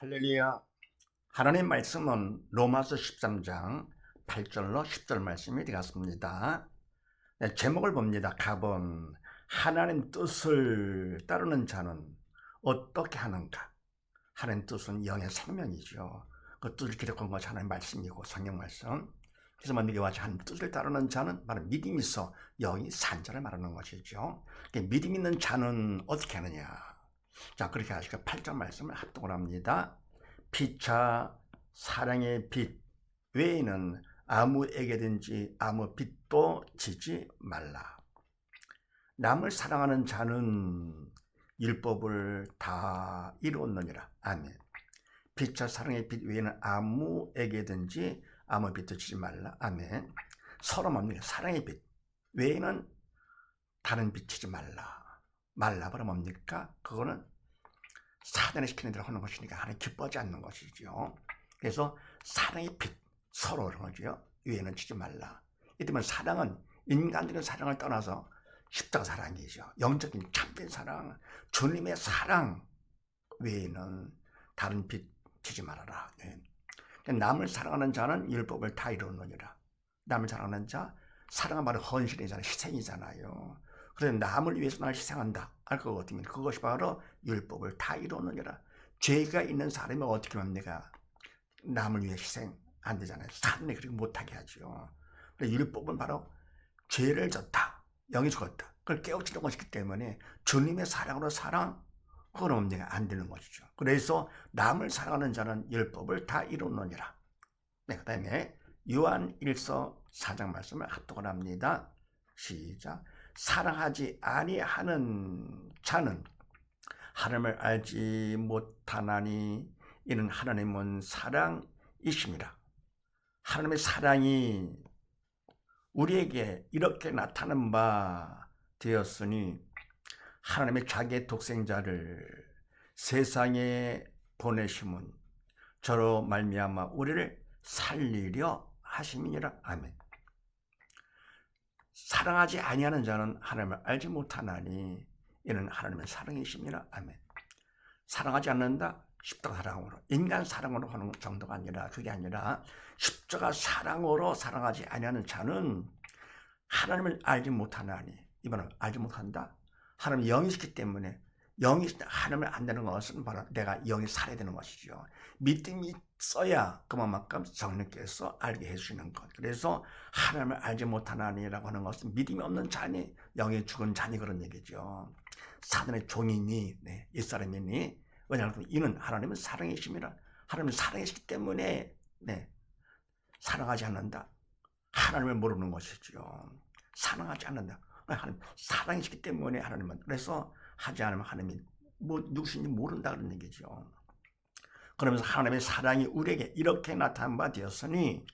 할렐루야. 하나님 말씀은 로마서 13장 8절로 10절 말씀이 되었습니다. 네, 제목을 봅니다. 갑은 하나님 뜻을 따르는 자는 어떻게 하는가? 하나님 뜻은 영의 생명이죠. 그 뜻을 기록한 것이 하나님 말씀이고 성경 말씀. 그래서 만약에 와서 하나님 뜻을 따르는 자는 바로 믿음이 있어 영이 산 자를 말하는 것이죠. 그러니까 믿음 있는 자는 어떻게 하느냐? 자, 그렇게 하시니까 8절 말씀을 합독을 합니다. 피차 사랑의 빛 외에는 아무에게든지 아무 빛도 지지 말라. 남을 사랑하는 자는 율법을 다 이루었느니라. 아멘. 빛과 사랑의 빛 외에는 아무에게든지 아무 빛도 지지 말라. 아멘. 서로 뭡니까? 사랑의 빛 외에는 다른 빛 지지 말라. 말라버려 뭡니까? 그거는 사단을 시키는 대로 하는 것이니까 하나님 기뻐하지 않는 것이죠. 그래서 사랑의 빛 서로 그런 거죠. 위에는 치지 말라. 이때면 사랑은 인간적인 사랑을 떠나서 십자가 사랑이죠. 영적인 참된 사랑, 주님의 사랑 외에는 다른 빛 치지 말아라. 네. 남을 사랑하는 자는 율법을 다 이루느니라. 남을 사랑하는 자, 사랑은 바로 헌신이잖아요. 희생이잖아요. 그래서 남을 위해서 나를 희생한다. 할것 같으면 그것이 바로 율법을 다 이루느니라. 죄가 있는 사람이 어떻게 합니까? 남을 위해 희생 안 되잖아요. 사람이 그렇게 못하게 하죠. 율법은 바로 죄를 졌다. 영이 죽었다. 그걸 깨우치는 것이기 때문에 주님의 사랑으로 사랑 그건 없네가 안 되는 것이죠. 그래서 남을 사랑하는 자는 율법을 다 이루느니라. 네, 그 다음에 요한 1서 4장 말씀을 합독을 합니다. 시작. 사랑하지 아니하는 자는 하나님을 알지 못하나니 이는 하나님은 사랑이십니다. 하나님의 사랑이 우리에게 이렇게 나타난 바 되었으니 하나님의 자기의 독생자를 세상에 보내심은 저로 말미암아 우리를 살리려 하심이니라 아멘. 사랑하지 아니하는 자는 하나님을 알지 못하나니 이는 하나님의 사랑이십니다. 아멘. 사랑하지 않는다? 십자가 사랑으로 인간 사랑으로 하는 정도가 아니라 그게 아니라 십자가 사랑으로 사랑하지 아니하는 자는 하나님을 알지 못하나니 이번은 알지 못한다. 하나님 영이시기 때문에 영이 하나님을 안다는 것은 바로 내가 영이 살아야 되는 것이죠. 믿음이 있어야 그만큼 성령께서 알게 해주시는 것. 그래서 하나님을 알지 못하나니라고 하는 것은 믿음이 없는 자니 영이 죽은 자니 그런 얘기죠. 사단의 종이니 네, 이 사람이니 왜냐하면 이는 하나님은 사랑이십니다. 하나님은 사랑이시기 때문에 네, 사랑하지 않는다. 하나님을 모르는 것이죠. 사랑하지 않는다. 하나님 사랑이시기 때문에 하나님은 그래서 하지 않으면 하나님이 뭐 누구신지 모른다 그런 얘기죠. 그러면서 하나님의 사랑이 우리에게 이렇게 나타난 바 되었으니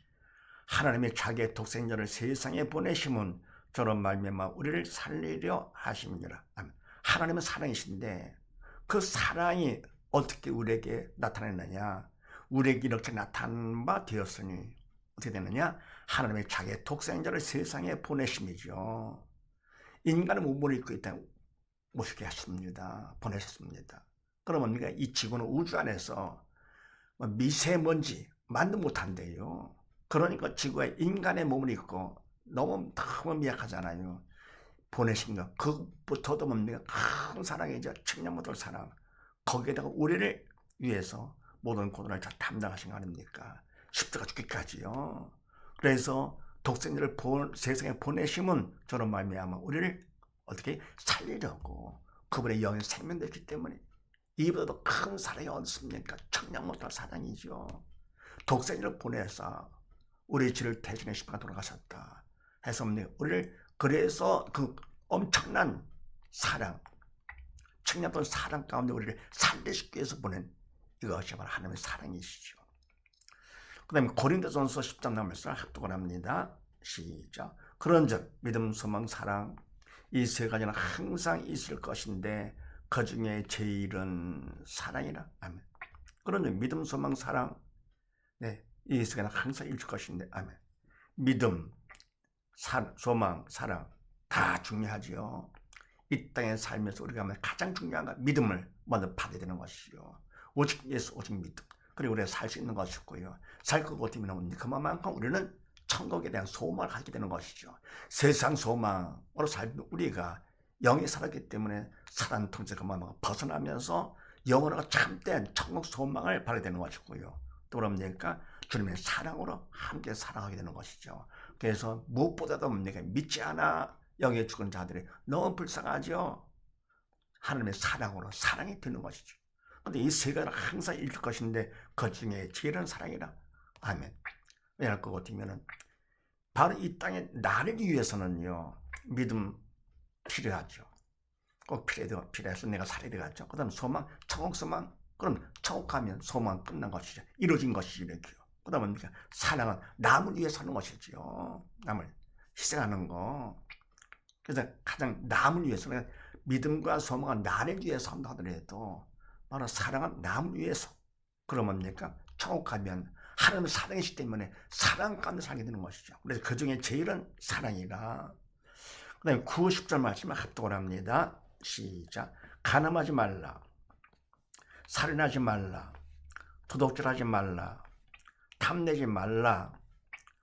하나님의 자기의 독생자를 세상에 보내심은 저런 말미암아 우리를 살리려 하심이니라. 하나님은 사랑이신데 그 사랑이 어떻게 우리에게 나타났느냐? 우리에게 이렇게 나타난 바 되었으니 어떻게 되느냐? 하나님의 자기의 독생자를 세상에 보내심이죠. 인간은 몸을 입고 있다 모시게 하셨습니다. 보내셨습니다. 그러면 우리가 이 지구는 우주 안에서 뭐 미세먼지 만도 못한대요. 그러니까 지구에 인간의 몸을 입고 너무 너무 미약하잖아요. 보내신 것 그것부터도 뭡니까 큰 사랑이죠. 측량 못할 사랑. 거기에다가 우리를 위해서 모든 고난을 다 담당하신 거 아닙니까? 십자가 죽기까지요. 그래서 독생자를 세상에 보내심은 저런 말미암아 우리를 어떻게 살리려고 그분의 영이 생명됐기 때문에 이보다도 큰 사랑이 어딨습니까? 청량 못할 사랑이죠. 독생자를 보내서 우리 죄를 대신해 십자가 돌아가셨다. 해서 우리를 그래서 그 엄청난 사랑, 청량한 사랑 가운데 우리를 살리시기 위해서 보낸 이것이 바로 하나님의 사랑이시죠. 그 다음에 고린도전서 10장 나면서 합독을 합니다. 시작. 그런즉 믿음, 소망, 사랑 이 세 가지는 항상 있을 것인데 그 중에 제일은 사랑이라. 아멘. 그런즉 믿음, 소망, 사랑 네, 이 세 가지는 항상 있을 것인데 아멘. 믿음, 사, 소망, 사랑 다 중요하지요. 이 땅에 살면서 우리가 가장 중요한 건 믿음을 먼저 받아야 되는 것이죠. 오직 예수, 오직 믿음. 그리고 우리가 살 수 있는 것이고요. 살것 같으면 그만큼 우리는 천국에 대한 소망을 갖게 되는 것이죠. 세상 소망으로 살면 우리가 영이 살았기 때문에 사랑 통제 그만큼 벗어나면서 영원하고 참된 천국 소망을 받게 되는 것이고요. 또 그럽니까? 주님의 사랑으로 함께 살아가게 되는 것이죠. 그래서 무엇보다도 내가 믿지 않아 영에 죽은 자들이 너무 불쌍하죠. 하나님의 사랑으로 사랑이 되는 것이죠. 근데 이 세 가지는 항상 읽을 것인데 그 중에 제일은 사랑이라. 아멘. 왜냐할 것 같으면은 바로 이 땅에 나를 위해서는요 믿음 필요하죠. 꼭 필요해 필요해서 내가 살아야 되겠죠. 그다음 소망, 천국 소망. 그럼 천국 가면 소망 끝난 것이죠. 이루어진 것이죠. 그다음은 뭡니까? 사랑은 남을 위해 사는 것이지요. 남을 희생하는 거. 그래서 가장 남을 위해서는 믿음과 소망은 나를 위해서 한다 하더라도 바로 사랑은 남을 위해서. 그러면 뭡니까? 천국 가면 하나님의 사랑이기 때문에 사랑 가운데 살게 되는 것이죠. 그래서 그 중에 제일은 사랑이라. 그 다음에 9, 10절 말씀을 합독을 합니다. 시작. 가늠하지 말라. 살인하지 말라. 도둑질하지 말라. 탐내지 말라.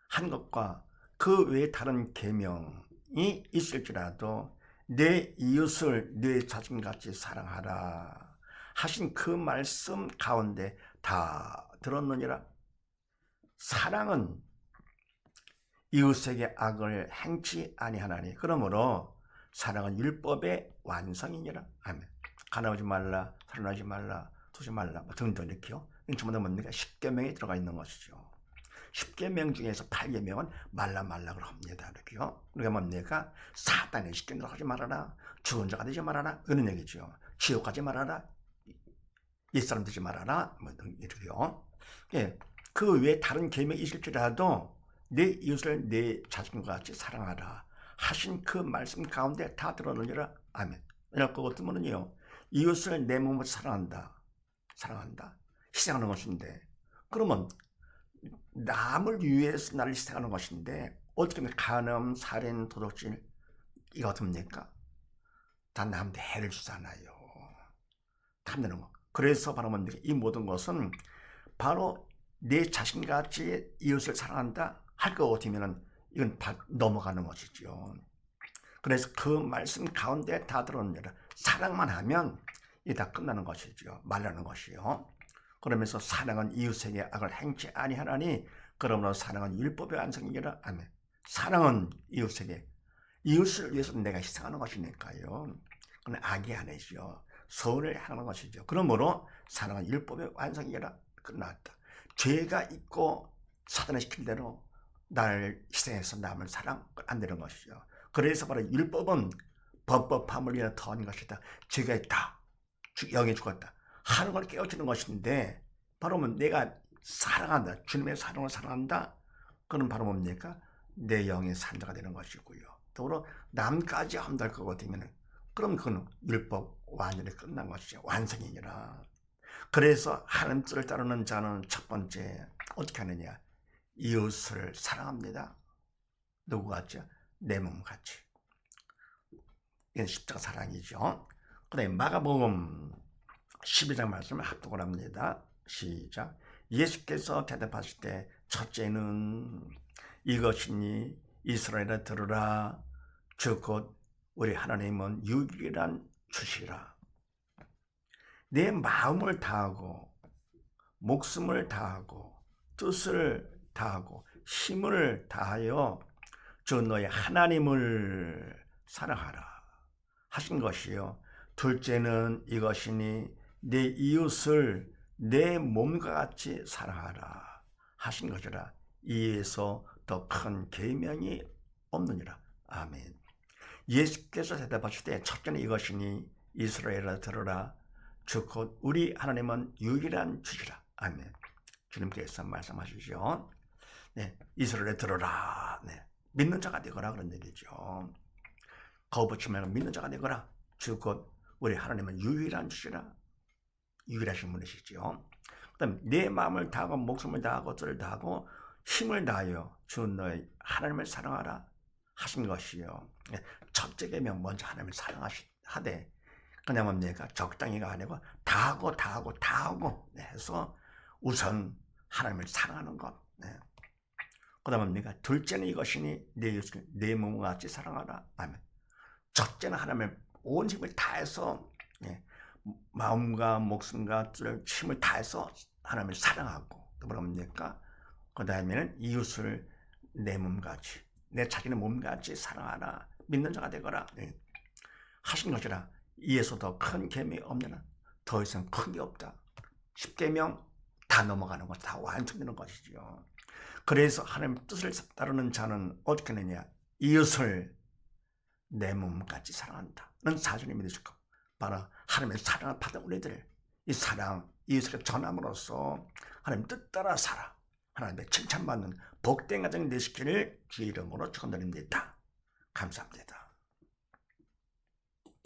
한 것과 그 외에 다른 계명이 있을지라도 내 이웃을 내 자신같이 사랑하라. 하신 그 말씀 가운데 다 들었느니라. 사랑은 이웃에게 악을 행치 아니하나니 그러므로 사랑은 율법의 완성이니라. 아멘. 가나오지 말라, 살인하지 말라, 도지 말라 뭐 등등 이렇게요. 전부 다 뭡니까? 10계명이 들어가 있는 것이죠. 10계명 중에서 8계명은 말라 말라 그럽니다. 이렇게요. 우리가 뭡니까? 사단의 시키는 하지 말아라. 죽은 자가 되지 말아라. 그런 얘기죠. 지옥 가지 말아라. 옛사람 되지 말아라. 뭐 이렇게요. 예. 그 외에 다른 계명이 있을지라도 내 이웃을 내 자신과 같이 사랑하라 하신 그 말씀 가운데 다 들어놓으라. 아멘. 이럴 것 같으면요. 이웃을 내 몸으로 사랑한다. 사랑한다. 희생하는 것인데. 그러면 남을 위해서 나를 희생하는 것인데 어떻게 간음, 살인, 도둑질 이거 어떻습니까? 다 남한테 해를 주잖아요. 탐내는 거 그래서 바로 뭡니까? 이 모든 것은 바로 내 자신같이 이웃을 사랑한다 할 것 같으면 이건 다 넘어가는 것이죠. 그래서 그 말씀 가운데 다 들어옵니다. 사랑만 하면 이 다 끝나는 것이죠. 말라는 것이요. 그러면서 사랑은 이웃에게 악을 행치 아니하나니 그러므로 사랑은 율법의 완성이라 아멘. 사랑은 이웃에게 이웃을 위해서 내가 희생하는 것이니까요. 그건 악이 아니죠. 서울을 향하는 것이죠. 그러므로 사랑은 율법의 완성이라 끝났다. 죄가 있고 사단을 시킨 대로 날 희생해서 남을 사랑 안 되는 것이죠. 그래서 바로 율법은 법법함을 위해 더한 것이다. 죄가 있다. 영이 죽었다. 하는 걸 깨우치는 것인데 바로 뭐 내가 사랑한다. 주님의 사랑을 사랑한다. 그건 바로 뭡니까? 내 영의 산자가 되는 것이고요. 더불어 남까지 함달 것 같으면 그럼 그건 율법 완전히 끝난 것이죠. 완성이니라. 그래서 하나님 뜻을 따르는 자는 첫 번째 어떻게 하느냐? 이웃을 사랑합니다. 누구 같죠? 내 몸 같이. 이건 십자가 사랑이죠. 그 다음에 마가복음 12장 말씀을 합독을 합니다. 시작. 예수께서 대답하실 때 첫째는 이것이니 이스라엘아 들으라 주곧 우리 하나님은 유일한 주시라. 내 마음을 다하고 목숨을 다하고 뜻을 다하고 힘을 다하여 저 너의 하나님을 사랑하라 하신 것이요. 둘째는 이것이니 내 이웃을 내 몸과 같이 사랑하라 하신 것이라. 이에서 더 큰 계명이 없느니라. 아멘. 예수께서 대답하실 때 첫째는 이것이니 이스라엘아 들으라. 주곧 우리 하나님은 유일한 주시라. 아멘. 주님께서 말씀하시죠. 네, 이스라엘에 들어라. 네, 믿는 자가 되거라 그런 얘기죠. 거부치 말고 믿는 자가 되거라. 즉 곧 우리 하나님은 유일한 주시라. 유일하신 분이시죠. 그다음 내 마음을 다하고 목숨을 다하고 뜻을 다하고 힘을 다하여 주 너의 하나님을 사랑하라 하신 것이요. 네, 첫째 계명 먼저 하나님을 사랑하시 하되 그냥 뭡니까 적당히가 아니고 다 하고 다 하고 다 하고 네, 해서 우선 하나님을 사랑하는 것. 네. 그 다음 뭡니까 둘째는 이것이니 내내 몸과 같이 사랑하라. 아멘. 첫째는 하나님을 온 힘을 다해서 예, 마음과 목숨과 힘을 다해서 하나님을 사랑하고 또 뭡니까? 그 다음에는 이웃을 내 몸같이 내 자기의 몸같이 사랑하라 믿는 자가 되거라 예. 하신 것이라 이에서 더 큰 계명이 없느냐? 더 이상 큰 게 없다. 10계명 다 넘어가는 것 다 완성되는 것이지요. 그래서 하나님 뜻을 따르는 자는 어떻게 되냐? 이웃을 내 몸같이 사랑한다는 사실을 믿으시고 바로 하나님의 사랑을 받은 우리들 이 사랑 이웃에게 전함으로써 하나님 뜻 따라 살아. 하나님의 칭찬받는 복된 가정 되시기를 주의 이름으로 축원드립니다. 감사합니다.